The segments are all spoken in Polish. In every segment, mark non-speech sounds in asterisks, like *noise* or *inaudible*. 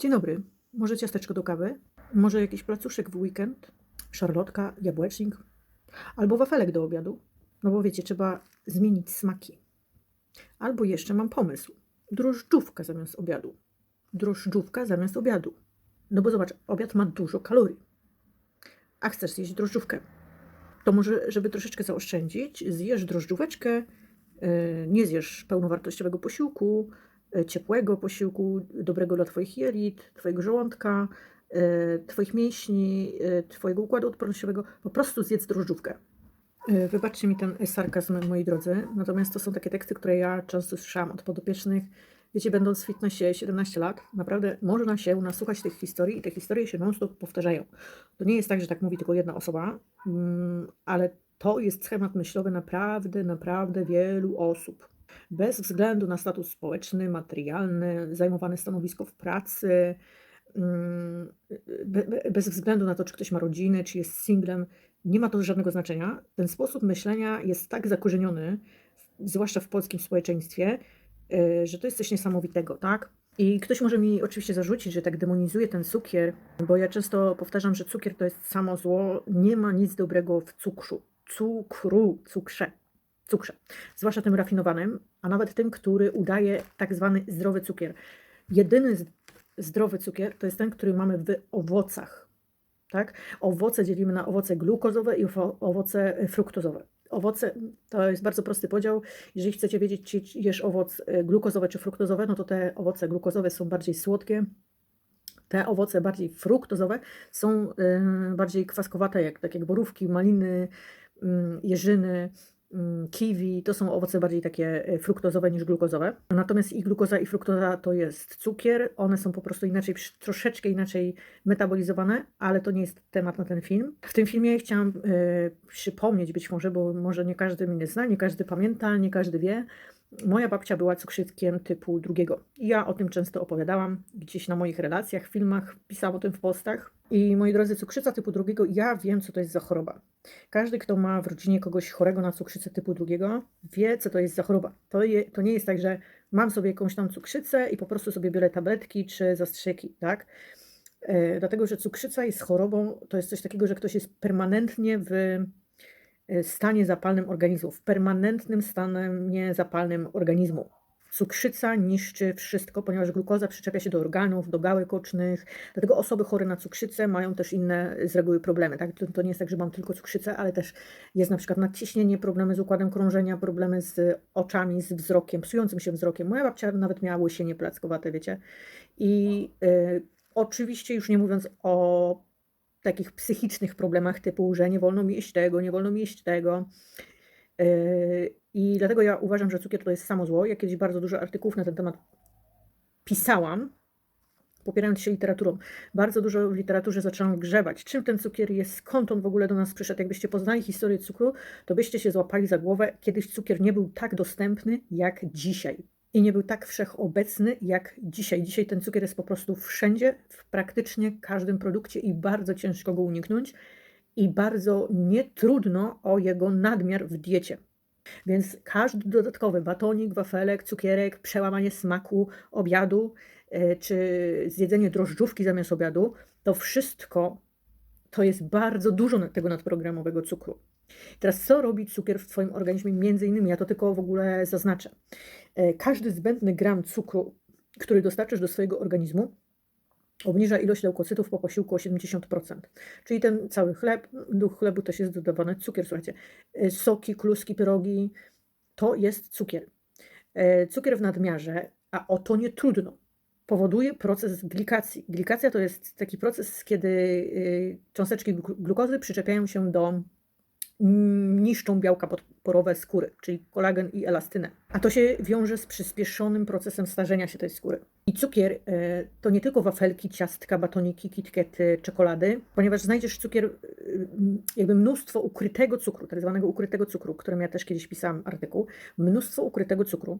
Dzień dobry. Może ciasteczko do kawy? Może jakiś placuszek w weekend? Szarlotka, jabłecznik? Albo wafelek do obiadu? No bo wiecie, trzeba zmienić smaki. Albo jeszcze mam pomysł. Drożdżówka zamiast obiadu. Drożdżówka zamiast obiadu. No bo zobacz, obiad ma dużo kalorii. A chcesz zjeść drożdżówkę? To może, żeby troszeczkę zaoszczędzić, zjesz drożdżóweczkę, yy, nie zjesz pełnowartościowego posiłku, ciepłego posiłku, dobrego dla Twoich jelit, Twojego żołądka, yy, Twoich mięśni, yy, Twojego układu odpornościowego. Po prostu zjedz drożdżówkę. Wybaczcie mi ten sarkazm, moi drodzy, natomiast to są takie teksty, które ja często słyszałam od podopiecznych. Wiecie, będąc w fitnessie 17 lat, naprawdę można się nasłuchać tych historii i te historie się non-stop powtarzają. To nie jest tak, że tak mówi tylko jedna osoba, mm, ale to jest schemat myślowy naprawdę, naprawdę wielu osób. Bez względu na status społeczny, materialny, zajmowane stanowisko w pracy, mm, be- be- bez względu na to, czy ktoś ma rodzinę, czy jest singlem, nie ma to żadnego znaczenia. Ten sposób myślenia jest tak zakorzeniony, zwłaszcza w polskim społeczeństwie, y, że to jest coś niesamowitego, tak? I ktoś może mi oczywiście zarzucić, że tak demonizuję ten cukier, bo ja często powtarzam, że cukier to jest samo zło. Nie ma nic dobrego w cukrzu. Cukru, cukrze, cukrze. Zwłaszcza tym rafinowanym, a nawet tym, który udaje tak zwany zdrowy cukier. Jedyny zdrowy cukier to jest ten, który mamy w owocach. Tak? Owoce dzielimy na owoce glukozowe i owo- owoce fruktozowe. Owoce to jest bardzo prosty podział. Jeżeli chcecie wiedzieć, czy jesz owoc y, glukozowe czy fruktozowe, no to te owoce glukozowe są bardziej słodkie. Te owoce bardziej fruktozowe są y, bardziej kwaskowate, jak, tak jak borówki, maliny, mm, jeżyny, kiwi. To są owoce bardziej takie y, fruktozowe niż glukozowe. Natomiast i glukoza, i fruktoza to jest cukier. One są po prostu inaczej, troszeczkę inaczej metabolizowane, ale to nie jest temat na ten film. W tym filmie chciałam y, przypomnieć być może, bo może nie każdy mnie zna, nie każdy pamięta, nie każdy wie. Moja babcia była cukrzyckiem typu drugiego. Ja o tym często opowiadałam gdzieś na moich relacjach, filmach, pisałam o tym w postach. I moi drodzy, cukrzyca typu drugiego, ja wiem, co to jest za choroba. Każdy, kto ma w rodzinie kogoś chorego na cukrzycę typu drugiego, wie, co to jest za choroba. To, je, to nie jest tak, że mam sobie jakąś tam cukrzycę i po prostu sobie biorę tabletki czy zastrzyki, tak? E, Dlatego, że cukrzyca jest chorobą, to jest coś takiego, że ktoś jest permanentnie w stanie zapalnym organizmu, w permanentnym stanie zapalnym organizmu. Cukrzyca niszczy wszystko, ponieważ glukoza przyczepia się do organów, do gałek ocznych. Dlatego osoby chore na cukrzycę mają też inne z reguły problemy. Tak? To, to nie jest tak, że mam tylko cukrzycę, ale też jest na przykład nadciśnienie, problemy z układem krążenia, problemy z oczami, z wzrokiem, psującym się wzrokiem. Moja babcia nawet miała łysienie plackowate, wiecie. I y, oczywiście już nie mówiąc o takich psychicznych problemach typu, że nie wolno mi jeść tego, nie wolno mi jeść tego. Yy, I dlatego ja uważam, że cukier to jest samo zło. Ja kiedyś bardzo dużo artykułów na ten temat pisałam, popierając się literaturą. Bardzo dużo w literaturze zaczęłam grzebać. Czym ten cukier jest, skąd on w ogóle do nas przyszedł. Jakbyście poznali historię cukru, to byście się złapali za głowę. Kiedyś cukier nie był tak dostępny jak dzisiaj. I nie był tak wszechobecny jak dzisiaj. Dzisiaj ten cukier jest po prostu wszędzie, w praktycznie każdym produkcie i bardzo ciężko go uniknąć. I bardzo nietrudno o jego nadmiar w diecie. Więc każdy dodatkowy batonik, wafelek, cukierek, przełamanie smaku obiadu, e, czy zjedzenie drożdżówki zamiast obiadu, to wszystko to jest bardzo dużo tego nadprogramowego cukru. Teraz co robi cukier w Twoim organizmie? Między innymi, ja to tylko w ogóle zaznaczę. E, Każdy zbędny gram cukru, który dostarczysz do swojego organizmu, obniża ilość leukocytów po posiłku o 70%. Czyli ten cały chleb, do chlebu też jest dodawany cukier, słuchajcie. E, Soki, kluski, pyrogi, to jest cukier. E, Cukier w nadmiarze, a o to nie trudno, powoduje proces glikacji. Glikacja to jest taki proces, kiedy y, cząsteczki glu- glukozy przyczepiają się do mm, niszczą białka podporowe skóry, czyli kolagen i elastynę. A to się wiąże z przyspieszonym procesem starzenia się tej skóry. I cukier e, to nie tylko wafelki, ciastka, batoniki, kitkety, czekolady, ponieważ znajdziesz cukier, y, jakby mnóstwo ukrytego cukru, tak zwanego ukrytego cukru, którym ja też kiedyś pisałam artykuł, mnóstwo ukrytego cukru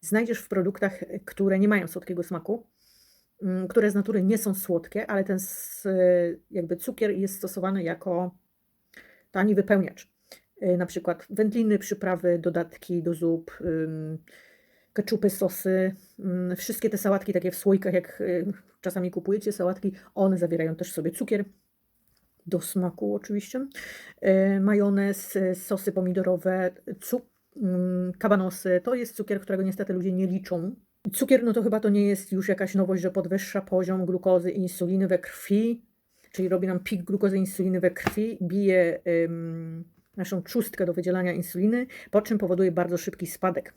znajdziesz w produktach, które nie mają słodkiego smaku, mm, które z natury nie są słodkie, ale ten s- jakby cukier jest stosowany jako tani wypełniacz. Y, Na przykład wędliny, przyprawy, dodatki do zup, keczupy, sosy, mm, wszystkie te sałatki takie w słoikach, jak czasami kupujecie sałatki, one zawierają też sobie cukier. Do smaku oczywiście. Majonez, sosy pomidorowe, cu- mm, kabanosy. To jest cukier, którego niestety ludzie nie liczą. Cukier, no to chyba to nie jest już jakaś nowość, że podwyższa poziom glukozy i insuliny we krwi, czyli robi nam pik glukozy i insuliny we krwi, bije ym, naszą trzustkę do wydzielania insuliny, po czym powoduje bardzo szybki spadek.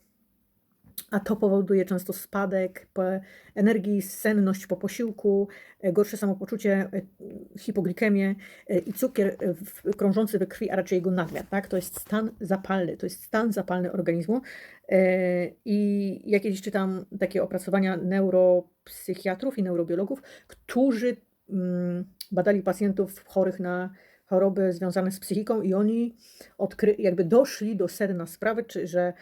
A to powoduje często spadek energii, senność po posiłku, e, gorsze samopoczucie, e, hipoglikemię e, i cukier krążący we krwi, a raczej jego nadmiar. Tak? To jest stan zapalny, to jest stan zapalny organizmu. I ja kiedyś czytam takie opracowania neuropsychiatrów i neurobiologów, którzy mm, badali pacjentów chorych na choroby związane z psychiką i oni odkry, jakby doszli do sedna sprawy, czy że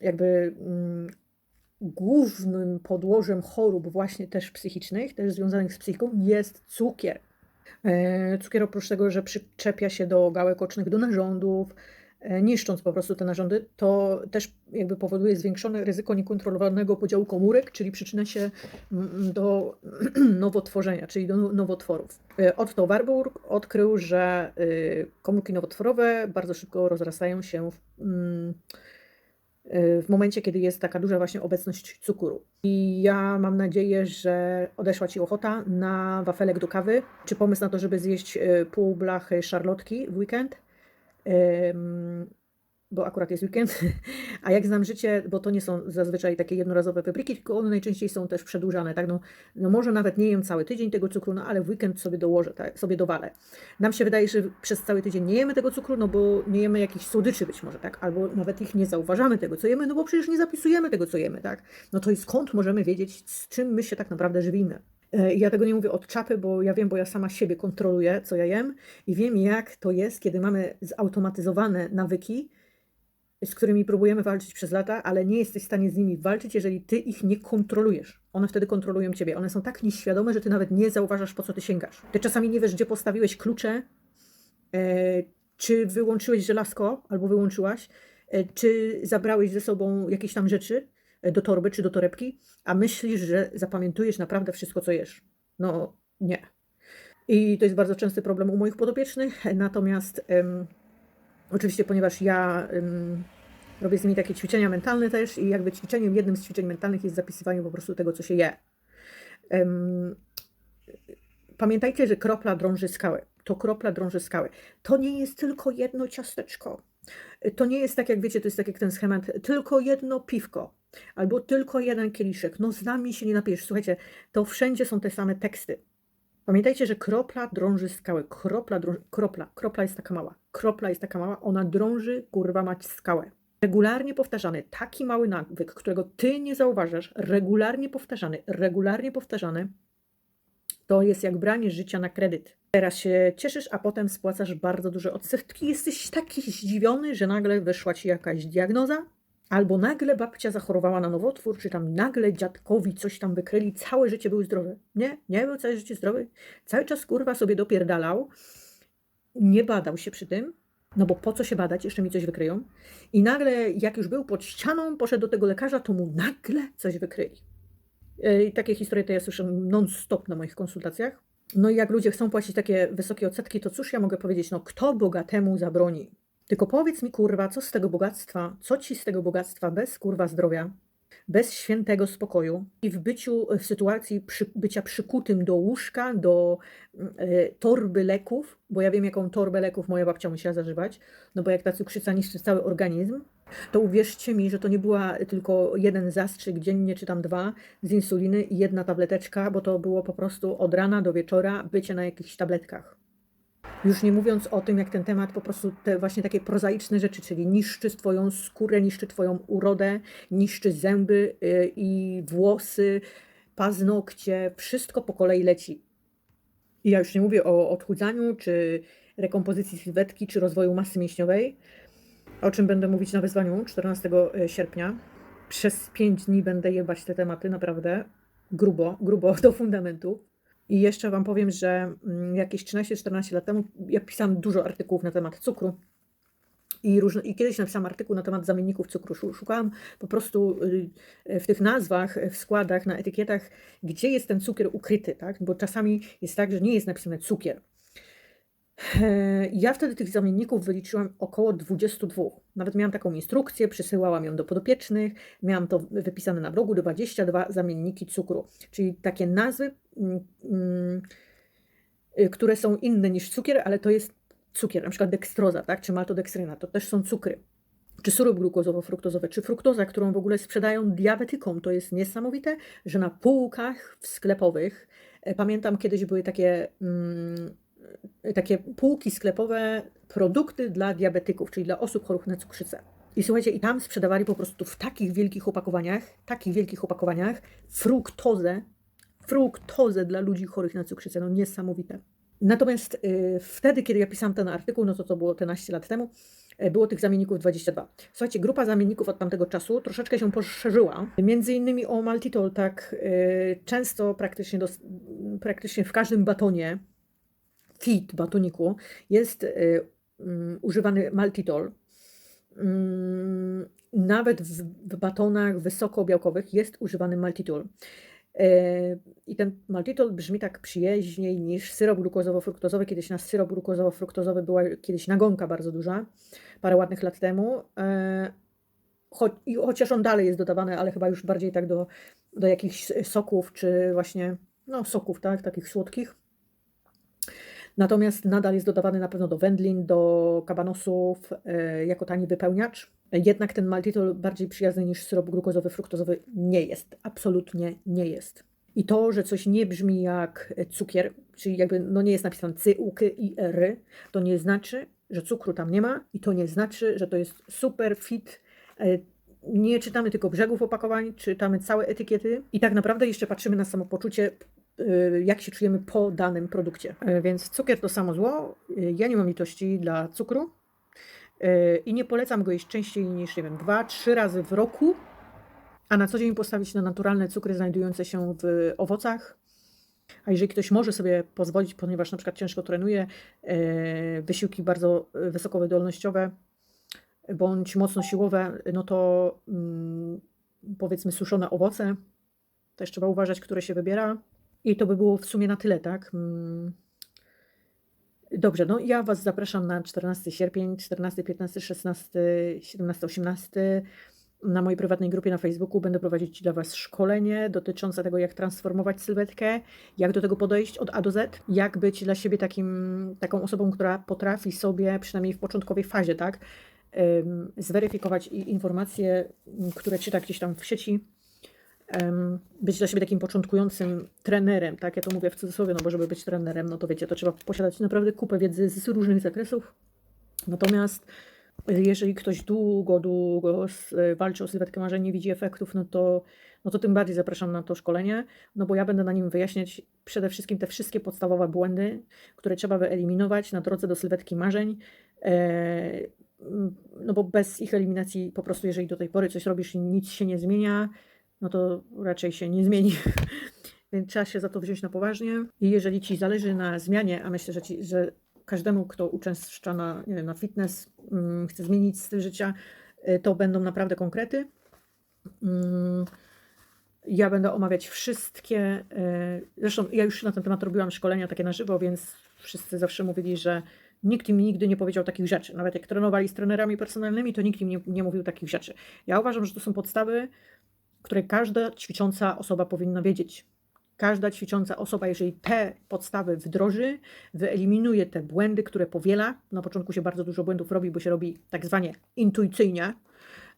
jakby mm, głównym podłożem chorób właśnie też psychicznych, też związanych z psychiką jest cukier. E, Cukier oprócz tego, że przyczepia się do gałek ocznych, do narządów, e, niszcząc po prostu te narządy, to też jakby powoduje zwiększone ryzyko niekontrolowanego podziału komórek, czyli przyczynia się mm, do *clears throat* nowotworzenia, czyli do no- nowotworów. E, Otto Warburg odkrył, że y, komórki nowotworowe bardzo szybko rozrastają się w, mm, w momencie, kiedy jest taka duża właśnie obecność cukru. I ja mam nadzieję, że odeszła Ci ochota na wafelek do kawy, czy pomysł na to, żeby zjeść y, pół blachy szarlotki w weekend, bo akurat jest weekend. *laughs* A jak znam życie, bo to nie są zazwyczaj takie jednorazowe wybryki, tylko one najczęściej są też przedłużane. Tak? No, no może nawet nie jem cały tydzień tego cukru, no ale w weekend sobie dołożę, tak? sobie dowalę. Nam się wydaje, że przez cały tydzień nie jemy tego cukru, no bo nie jemy jakichś słodyczy być może, tak? Albo nawet ich nie zauważamy tego, co jemy, no bo przecież nie zapisujemy tego, co jemy, tak? No to i skąd możemy wiedzieć, z czym my się tak naprawdę żywimy? E, Ja tego nie mówię od czapy, bo ja wiem, bo ja sama siebie kontroluję, co ja jem i wiem, jak to jest, kiedy mamy zautomatyzowane nawyki, z którymi próbujemy walczyć przez lata, ale nie jesteś w stanie z nimi walczyć, jeżeli ty ich nie kontrolujesz. One wtedy kontrolują ciebie. One są tak nieświadome, że ty nawet nie zauważasz, po co ty sięgasz. Ty czasami nie wiesz, gdzie postawiłeś klucze, e, czy wyłączyłeś żelazko, albo wyłączyłaś, e, czy zabrałeś ze sobą jakieś tam rzeczy e, do torby, czy do torebki, a myślisz, że zapamiętujesz naprawdę wszystko, co jesz. No nie. I to jest bardzo częsty problem u moich podopiecznych, natomiast oczywiście, ponieważ ja em, robię z nimi takie ćwiczenia mentalne też i jakby ćwiczeniem, jednym z ćwiczeń mentalnych jest zapisywanie po prostu tego, co się je. Em, Pamiętajcie, że kropla drąży skałę. To kropla drąży skałę. To nie jest tylko jedno ciasteczko. To nie jest tak, jak wiecie, to jest tak jak ten schemat, tylko jedno piwko, albo tylko jeden kieliszek. No z nami się nie napijesz. Słuchajcie, to wszędzie są te same teksty. Pamiętajcie, że kropla drąży skałę. Kropla, drąży, kropla, kropla jest taka mała. Kropla jest taka mała, ona drąży, kurwa mać skałę. Regularnie powtarzany, taki mały nawyk, którego ty nie zauważasz, regularnie powtarzany, regularnie powtarzany, to jest jak branie życia na kredyt. Teraz się cieszysz, a potem spłacasz bardzo duże odsetki. Jesteś taki zdziwiony, że nagle wyszła ci jakaś diagnoza, albo nagle babcia zachorowała na nowotwór, czy tam nagle dziadkowi coś tam wykryli, całe życie był zdrowy. Nie, nie był całe życie zdrowy. Cały czas kurwa sobie dopierdalał, nie badał się przy tym, no bo po co się badać, jeszcze mi coś wykryją. I nagle, jak już był pod ścianą, poszedł do tego lekarza, to mu nagle coś wykryli. E, I takie historie to ja słyszę non-stop na moich konsultacjach. No i jak ludzie chcą płacić takie wysokie odsetki, to cóż ja mogę powiedzieć? No kto bogatemu zabroni? Tylko powiedz mi, kurwa, co z tego bogactwa, co ci z tego bogactwa bez kurwa zdrowia, bez świętego spokoju i w byciu, w sytuacji przy, bycia przykutym do łóżka, do e, torby leków, bo ja wiem, jaką torbę leków moja babcia musiała zażywać, no bo jak ta cukrzyca niszczy cały organizm, to uwierzcie mi, że to nie była tylko jeden zastrzyk dziennie, czy tam dwa z insuliny i jedna tableteczka, bo to było po prostu od rana do wieczora bycie na jakichś tabletkach. Już nie mówiąc o tym, jak ten temat po prostu te właśnie takie prozaiczne rzeczy, czyli niszczy twoją skórę, niszczy twoją urodę, niszczy zęby y, i włosy, paznokcie, wszystko po kolei leci. I ja już nie mówię o odchudzaniu, czy rekompozycji sylwetki, czy rozwoju masy mięśniowej, o czym będę mówić na wyzwaniu 14 sierpnia. Przez 5 dni będę jebać te tematy, naprawdę grubo, grubo *laughs* do fundamentu. I jeszcze Wam powiem, że mm, jakieś 13-14 lat temu ja pisałam dużo artykułów na temat cukru. I, różne, I kiedyś napisałam artykuł na temat zamienników cukru. Szu- Szukałam po prostu y, w tych nazwach, w składach, na etykietach, gdzie jest ten cukier ukryty, tak? Bo czasami jest tak, że nie jest napisane cukier. E, Ja wtedy tych zamienników wyliczyłam około 22. Nawet miałam taką instrukcję, przysyłałam ją do podopiecznych, miałam to wypisane na blogu, 22 zamienniki cukru. Czyli takie nazwy, mm, mm, y, które są inne niż cukier, ale to jest cukier, na przykład dekstroza, tak, czy maltodekstryna, to też są cukry. Czy syrop glukozowo-fruktozowy, czy fruktoza, którą w ogóle sprzedają diabetykom. To jest niesamowite, że na półkach sklepowych, e, pamiętam kiedyś były takie, mm, takie półki sklepowe, produkty dla diabetyków, czyli dla osób chorych na cukrzycę. I słuchajcie, i tam sprzedawali po prostu w takich wielkich opakowaniach, takich wielkich opakowaniach, fruktozę, fruktozę dla ludzi chorych na cukrzycę. No niesamowite. Natomiast y, wtedy, kiedy ja pisałam ten artykuł, no to to było 11 lat temu, y, było tych zamienników 22. Słuchajcie, grupa zamienników od tamtego czasu troszeczkę się poszerzyła. Między innymi o maltitol, tak y, często praktycznie, dos, praktycznie w każdym batonie, fit batoniku jest y, mm, używany maltitol. Mm, Nawet w, batonach wysokobiałkowych jest używany maltitol. E, I ten maltitol brzmi tak przyjaźniej niż syrop glukozowo-fruktozowy. Kiedyś na syrop glukozowo-fruktozowy była kiedyś nagonka bardzo duża, parę ładnych lat temu. E, Cho, chociaż on dalej jest dodawany, ale chyba już bardziej tak do, do jakichś soków, czy właśnie no, soków, tak, takich słodkich. Natomiast nadal jest dodawany na pewno do wędlin, do kabanosów, e, jako tani wypełniacz. Jednak ten maltitol bardziej przyjazny niż syrop glukozowy, fruktozowy nie jest. Absolutnie nie jest. I to, że coś nie brzmi jak cukier, czyli jakby no nie jest napisane cy, u, ky, i, r, to nie znaczy, że cukru tam nie ma i to nie znaczy, że to jest super fit. e, Nie czytamy tylko brzegów opakowań, czytamy całe etykiety i tak naprawdę jeszcze patrzymy na samopoczucie, jak się czujemy po danym produkcie. E, Więc cukier to samo zło. Y, Ja nie mam litości dla cukru. I nie polecam go jeść częściej niż, nie wiem, dwa, trzy razy w roku, a na co dzień postawić na naturalne cukry znajdujące się w owocach. A jeżeli ktoś może sobie pozwolić, ponieważ na przykład ciężko trenuje, wysiłki bardzo wysokowydolnościowe bądź mocno siłowe, no to mm, powiedzmy suszone owoce, też trzeba uważać, które się wybiera. I to by było w sumie na tyle, tak? Mm. Dobrze, no ja Was zapraszam na 14 sierpień, 14, 15, 16, 17, 18. Na mojej prywatnej grupie na Facebooku będę prowadzić dla Was szkolenie dotyczące tego, jak transformować sylwetkę, jak do tego podejść od A do Z, jak być dla siebie takim, taką osobą, która potrafi sobie, przynajmniej w początkowej fazie, tak, zweryfikować informacje, które czyta gdzieś tam w sieci, być dla siebie takim początkującym trenerem, tak? Ja to mówię w cudzysłowie, no bo żeby być trenerem, no to wiecie, to trzeba posiadać naprawdę kupę wiedzy z różnych zakresów. Natomiast y, jeżeli ktoś długo, długo y, walczy o sylwetkę marzeń, nie widzi efektów, no to, no to tym bardziej zapraszam na to szkolenie, no bo ja będę na nim wyjaśniać przede wszystkim te wszystkie podstawowe błędy, które trzeba wyeliminować na drodze do sylwetki marzeń. E, no bo bez ich eliminacji, po prostu jeżeli do tej pory coś robisz nic się nie zmienia, no to raczej się nie zmieni. *laughs* Więc trzeba się za to wziąć na poważnie. I jeżeli ci zależy na zmianie, a myślę, że, ci, że każdemu, kto uczęszcza na, nie wiem, na fitness, mm, chce zmienić styl życia, y, to będą naprawdę konkrety. Mm, Ja będę omawiać wszystkie. y, Zresztą ja już na ten temat robiłam szkolenia takie na żywo, więc wszyscy zawsze mówili, że nikt im nigdy nie powiedział takich rzeczy. Nawet jak trenowali z trenerami personalnymi, to nikt im nie, nie mówił takich rzeczy. Ja uważam, że to są podstawy, które każda ćwicząca osoba powinna wiedzieć. Każda ćwicząca osoba, jeżeli te podstawy wdroży, wyeliminuje te błędy, które powiela, na początku się bardzo dużo błędów robi, bo się robi tak zwanie intuicyjnie,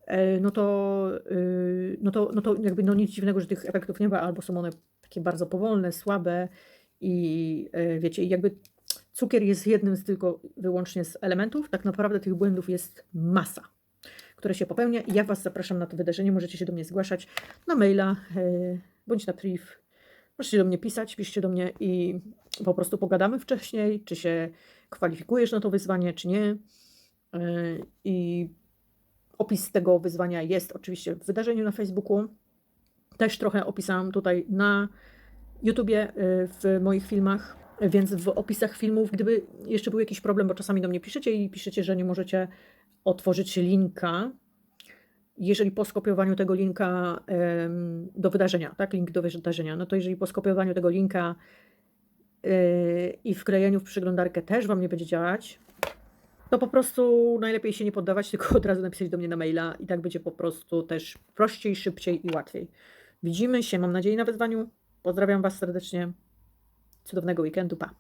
e, no to, y, no to, no to jakby no nic dziwnego, że tych efektów nie ma, albo są one takie bardzo powolne, słabe i e, wiecie, jakby cukier jest jednym z tylko wyłącznie z elementów, tak naprawdę tych błędów jest masa które się popełnia i ja Was zapraszam na to wydarzenie. Możecie się do mnie zgłaszać na maila e, bądź na priv. Możecie do mnie pisać, piszcie do mnie i po prostu pogadamy wcześniej, czy się kwalifikujesz na to wyzwanie, czy nie. E, I opis tego wyzwania jest oczywiście w wydarzeniu na Facebooku. Też trochę opisałam tutaj na YouTubie, e, w moich filmach, więc w opisach filmów, gdyby jeszcze był jakiś problem, bo czasami do mnie piszecie i piszecie, że nie możecie otworzycie linka, jeżeli po skopiowaniu tego linka do wydarzenia, tak, link do wydarzenia, no to jeżeli po skopiowaniu tego linka yy, i wklejeniu w przeglądarkę też Wam nie będzie działać, to po prostu najlepiej się nie poddawać, tylko od razu napisać do mnie na maila i tak będzie po prostu też prościej, szybciej i łatwiej. Widzimy się, mam nadzieję, na wyzwaniu. Pozdrawiam Was serdecznie. Cudownego weekendu, pa.